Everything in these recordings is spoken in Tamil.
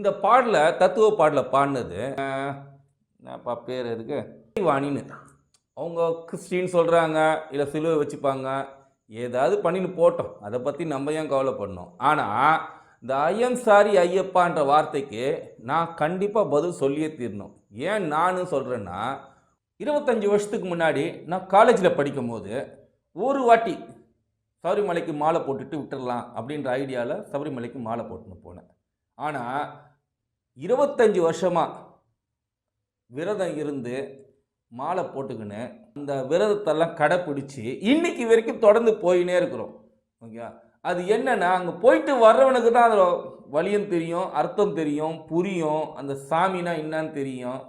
இந்த பாடலில் தத்துவ பாடலில் பாடினது அஹ், என்னப்பா பேர் எதுக்கு வாணின்னு அவங்க கிறிஸ்டின்னு சொல்கிறாங்க இல்லை சிலுவை வச்சுப்பாங்க. ஏதாவது பண்ணின்னு போட்டோம். அதை பற்றி நம்ம ஏன் கவலைப்படணும்? ஆனால் இந்த ஐயம் சாரி ஐயப்பான்ற வார்த்தைக்கு நான் கண்டிப்பாக பதில் சொல்லியே தீரணும். ஏன் நானும் சொல்கிறேன்னா இருபத்தஞ்சி வருஷத்துக்கு முன்னாடி நான் காலேஜில் படிக்கும்போது ஒரு வாட்டி சபரிமலைக்கு மாலை போட்டுட்டு விட்டுடலாம் அப்படின்ற ஐடியாவில் சபரிமலைக்கு மாலை போட்டுன்னு போனேன். ஆனால் இருபத்தஞ்சி வருஷமாக விரதம் இருந்து மாலை போட்டுக்கின்னு அந்த விரதத்தெல்லாம் கடைப்பிடிச்சி இன்னைக்கு வரைக்கும் தொடர்ந்து போயினே இருக்கிறோம். ஓகே அது என்னென்னா அங்கே போயிட்டு வர்றவனுக்கு தான் அதில் வழியும் தெரியும் அர்த்தம் தெரியும் புரியும் அந்த சாமினா என்னன்னு தெரியும்.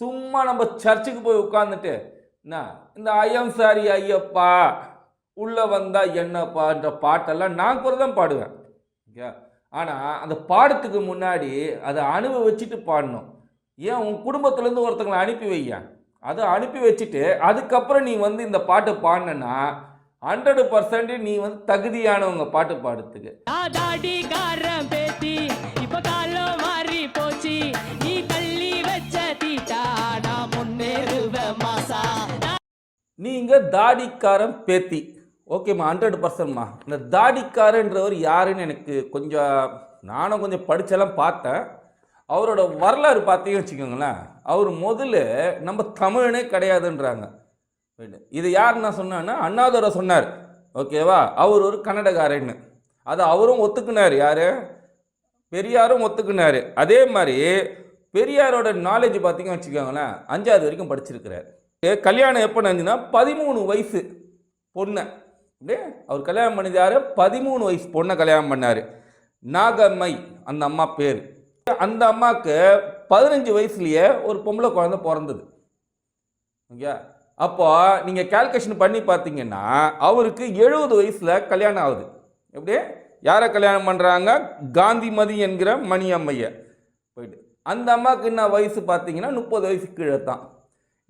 சும்மா நம்ம சர்ச்சுக்கு போய் உட்காந்துட்டு என்ன? இந்த ஐயம் சாரி ஐயப்பா உள்ளே வந்தால் என்னப்பான்ற பாட்டெல்லாம் நான் கூட தான் பாடுவேன். ஓகே ஆனால் அந்த பாடத்துக்கு முன்னாடி அதை அனுபவிச்சுட்டு பாடணும். ஏன்? உன் குடும்பத்துலேருந்து ஒருத்தங்களை அனுப்பி வையா அதை அனுப்பி வச்சுட்டு அதுக்கப்புறம் நீ வந்து இந்த பாட்டு பாடினா ஹண்ட்ரட் பர்சன்ட் நீ வந்து தகுதியானவங்க பாட்டு பாடுறதுக்கு. தாடி காரம் பேத்தி இப்ப காலம் மாறி போச்சு. நீ தள்ளி வச்ச தீட்டா நான் முன்னேறுவ மாசா. நீங்கள் தாடிக்காரன் பேத்தி. ஓகேம்மா ஹண்ட்ரட் பர்சன்ட்மா இந்த தாடிக்காரன்றவர் யாருன்னு எனக்கு கொஞ்சம் நானும் கொஞ்சம் படித்தெல்லாம் பார்த்தேன். அவரோட வரலாறு பார்த்தீங்கன்னு வச்சுக்கோங்களேன். அவர் முதல்ல நம்ம தமிழனே கிடையாதுன்றாங்க. இது யார் நான் சொன்னேன்னா அண்ணாதுரை சொன்னார். ஓகேவா? அவர் ஒரு கன்னடக்காரன்னு அதை அவரும் ஒத்துக்குனார். யார்? பெரியாரும் ஒத்துக்குனார். அதே மாதிரி பெரியாரோட நாலேஜ் பார்த்தீங்கன்னு வச்சுக்கோங்களேன் அஞ்சாவது வரைக்கும் படிச்சிருக்கிறார். கல்யாணம் எப்போ நடந்துச்சுன்னா பதிமூணு வயசு பொண்ணை. அவர் கல்யாணம் பண்ணது யார் பதிமூணு வயசு பொண்ணை கல்யாணம் பண்ணார். நாகம்மை அந்த அம்மா பேர். அந்த அம்மாவுக்கு பதினஞ்சு வயசுலேயே ஒரு பொம்பளை குழந்த பிறந்தது. ஓகே அப்போ நீங்கள் கால்குலேஷன் பண்ணி பார்த்தீங்கன்னா அவருக்கு எழுபது வயசில் கல்யாணம் ஆகுது. எப்படி? யாரை கல்யாணம் பண்ணுறாங்க காந்திமதி என்கிற மணி அம்மையை போயிட்டு அந்த அம்மாவுக்கு என்ன வயசு பார்த்தீங்கன்னா முப்பது வயசு கீழே தான்.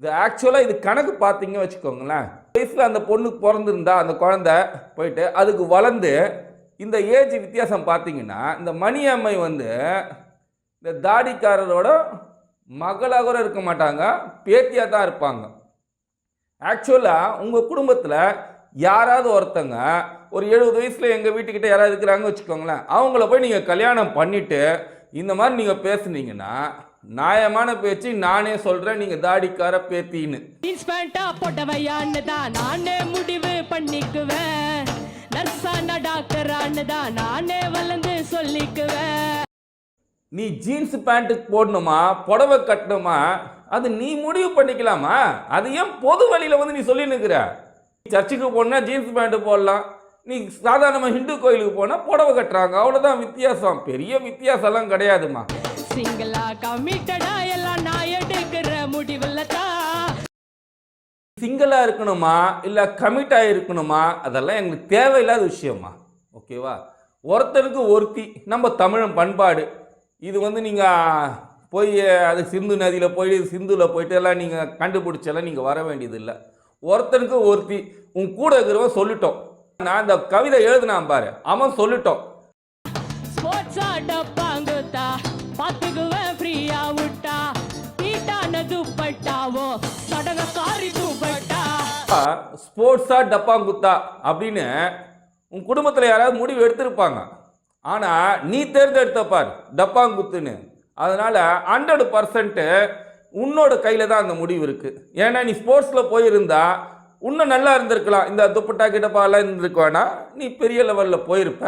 இது ஆக்சுவலாக இது கணக்கு பார்த்தீங்க வச்சுக்கோங்களேன். வயசில் அந்த பொண்ணுக்கு பிறந்திருந்தா அந்த குழந்தை போயிட்டு அதுக்கு வளர்ந்து இந்த ஏஜ் வித்தியாசம் பார்த்தீங்கன்னா இந்த மணி அம்மை வந்து இந்த தாடிக்காரரோட மகளாக கூட இருக்க மாட்டாங்க பேத்தியாக தான் இருப்பாங்க. ஆக்சுவலாக உங்கள் குடும்பத்தில் யாராவது ஒருத்தங்க ஒரு எழுபது வயசில் எங்கள் வீட்டுக்கிட்ட யாராவது இருக்கிறாங்க வச்சுக்கோங்களேன் அவங்கள போய் நீங்கள் கல்யாணம் பண்ணிவிட்டு இந்த மாதிரி நீங்கள் பேசுனீங்கன்னா நியாயமான பேச்சு நானே சொல்கிறேன் நீங்கள் தாடிக்கார பேத்தின்னு. ஜீன்ஸ் பேண்டா போட்டவையான்னு தான் நானே முடிவு பண்ணிக்குவேன். நர்ஸான டாக்டரான்னு தான் நானே வளர்ந்து சொல்லிக்குவேன். நீ ஜீன்ஸ் பேண்ட்டுக்கு போடணுமா புடவை கட்டணுமா அது நீ முடிவு பண்ணிக்கலாமா? அது ஏன் பொது வழியில் வந்து நீ சொல்லி நிற்கிற சர்ச்சுக்கு போனா ஜீன்ஸ் பேண்ட்டு போடலாம். நீ சாதாரணமாக ஹிந்து கோயிலுக்கு போனால் புடவை கட்டுறாங்க. அவ்வளோதான் வித்தியாசம். பெரிய வித்தியாசம்லாம் கிடையாதுமா சிங்கிளா கமிட்டடா எல்லாம் நான் எடுக்கிற முடிவுல தான் சிங்கிளாக இருக்கணுமா? இல்லை கமிட்டாக இருக்கணுமா? அதெல்லாம் எங்களுக்கு தேவையில்லாத விஷயமா ஓகேவா ஒருத்தனுக்கு ஒருத்தி நம்ம தமிழன் பண்பாடு. இது வந்து நீங்கள் போய் அது சிந்து நதியில் போய் சிந்துவில் போயிட்டு எல்லாம் நீங்கள் கண்டுபிடிச்செல்லாம் நீங்கள் வர வேண்டியது இல்லை ஒருத்தனுக்கு ஒருத்தி உன் கூட இருக்கிறவன் சொல்லிட்டோம். நான் இந்த கவிதை எழுதுனான் பாரு அவன் சொல்லிட்டோம். ஸ்போர்ட்ஸா டப்பாங்குத்தா அப்படின்னு உன் குடும்பத்தில் யாராவது முடிவு எடுத்திருப்பாங்க. ஆனால் நீ தேர்ந்தெடுத்த பார் டப்பாங்குத்துன்னு. அதனால் ஹண்ட்ரட் பர்சன்ட்டு உன்னோட கையில் தான் அந்த முடிவு இருக்குது ஏன்னா நீ ஸ்போர்ட்ஸில் போயிருந்தா இன்னும் நல்லா இருந்திருக்கலாம். இந்த துப்பட்டா கிட்டப்பாலாம் இருந்திருக்க வேணாம். நீ பெரிய லெவலில் போயிருப்ப.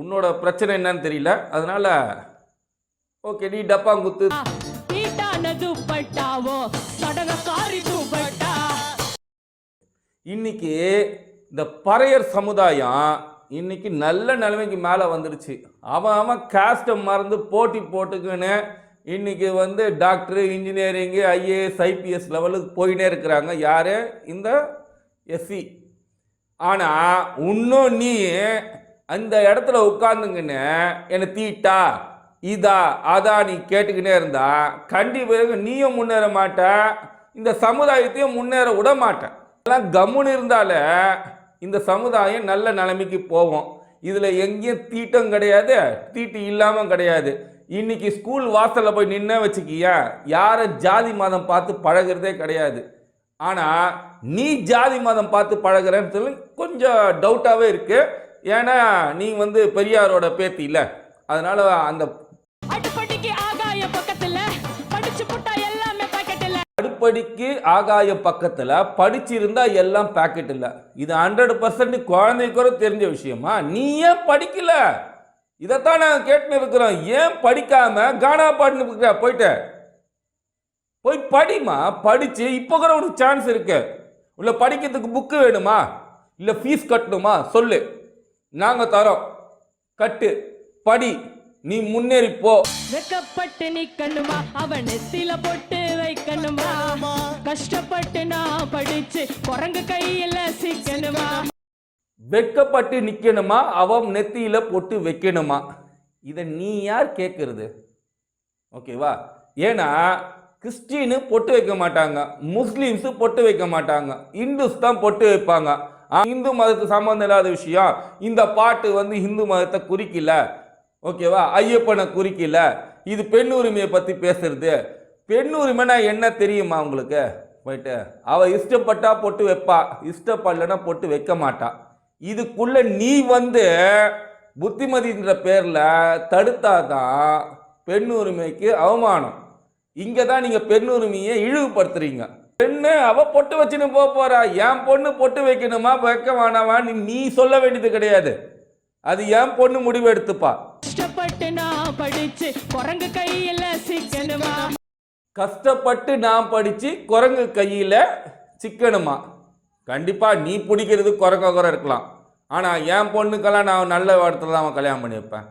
உன்னோட பிரச்சனை என்னன்னு தெரியல. அதனால் ஓகே நீ டப்பாங்குத்து. துப்பட்டாவோ துப்பட்டா இன்னைக்கு இந்த பறையர் சமுதாயம் இன்னைக்கு நல்ல நிலைமைக்கு மேலே வந்துடுச்சு அவன் அவன் காஸ்ட்டை மறந்து போட்டி போட்டுக்குன்னு இன்னைக்கு வந்து டாக்டரு இன்ஜினியரிங்கு ஐஏஎஸ் ஐபிஎஸ் லெவலுக்கு போயினே இருக்கிறாங்க. யார்? இந்த எஸ்சி ஆனால் இன்னும் நீ அந்த இடத்துல உட்காந்துங்கன்னு என்னை தீட்டா. இதா அதா நீ கேட்டுக்கினே இருந்தா கண்டிப்பாக நீயும் முன்னேற மாட்ட இந்த சமுதாயத்தையும் முன்னேற விட மாட்டேன் எல்லாம் கம்முன்னு இருந்தாலே இந்த சமுதாயம் நல்ல நிலைமைக்கு போகும். இதில் எங்கேயும் தீட்டம் கிடையாது தீட்டு இல்லாமல் கிடையாது. இன்னைக்கு ஸ்கூல் வாசலில் போய் நின்ன வச்சுக்கிய யாரை ஜாதி மதம் பார்த்து பழகுறதே கிடையாது. ஆனால் நீ ஜாதி மதம் பார்த்து பழகுறேன்னு சொல்லி கொஞ்சம் டவுட்டாகவே இருக்குது ஏன்னா நீ வந்து பெரியாரோட பேத்தி இல்லை. அதனால் அந்த பாக்கெட்ல ஆகாய பக்கத்தில் படிச்சிருந்தா எல்லாம் பாக்கெட் இல்ல. இது ஹண்ட்ரட் பர்சன்ட் குழந்தைக்கு கூட தெரிஞ்ச விஷயமா? நீ ஏன் படிக்கல? இதைத்தான் நாங்கள் கேட்டுன்னு இருக்கிறோம் ஏன் படிக்காம கானா பாட்டுன்னு இருக்கிற போய் படிமா படிச்சு இப்போ கூட உனக்கு சான்ஸ் இருக்கு. உள்ள படிக்கிறதுக்கு புக்கு வேணுமா? இல்லை ஃபீஸ் கட்டணுமா? சொல்லு. நாங்கள் தரோம். கட்டு. படி. நீ முன்னேறி போ. வெக்கப்பட்டு நிக்கணுமா அவன் நெத்தில பொட்டு வைக்கணுமா கஷ்டப்பட்டு நான் படிச்சு குரங்கு கையில சிக்கணுமா? வெட்கப்பட்டு நிக்கணுமா? அவன் நெத்தியில பொட்டு வைக்கணுமா? இதை நீ யார் கேட்கறது ஓகேவா ஏன்னா கிறிஸ்டினு பொட்டு வைக்க மாட்டாங்க. முஸ்லீம்ஸ் பொட்டு வைக்க மாட்டாங்க. இந்துஸ் தான் பொட்டு வைப்பாங்க. இந்து மதத்துக்கு சம்மந்தம் இல்லாத விஷயம். இந்த பாட்டு வந்து இந்து மதத்தை குறிக்கல. ஓகேவா ஐயப்பனை குறிக்கல. இது பெண் உரிமையை பற்றி பேசுறது. பெண் உரிமைனா என்ன தெரியுமா உங்களுக்கு? போயிட்டு அவள் இஷ்டப்பட்டா பொட்டு வைப்பா. இஷ்டப்படலைன்னா பொட்டு வைக்க மாட்டா. இதுக்குள்ள நீ வந்து புத்திமதின்ற பேரில் தடுத்தாதான் பெண் உரிமைக்கு அவமானம். இங்கே தான் நீங்கள் பெண் உரிமையை இழிவுபடுத்துறீங்க. பெண்ணு அவள் பொட்டு வச்சுன்னு போக போகிறா என் பொண்ணு பொட்டு வைக்கணுமா வைக்க வேணாமான்னு நீ சொல்ல வேண்டியது கிடையாது. அது என் பொண்ணு முடிவு எடுத்துப்பா. கஷ்டப்பட்டு நான் படிச்சு குரங்கு கையில சிக்கணுமா? கஷ்டப்பட்டு நான் படித்து குரங்கு கையில் சிக்கணுமா? கண்டிப்பாக நீ பிடிக்கிறது குரங்க குறை இருக்கலாம். ஆனால் என் பொண்ணுக்கெல்லாம் நான் நல்ல இடத்துல தான் கல்யாணம் பண்ணி வைப்பேன்.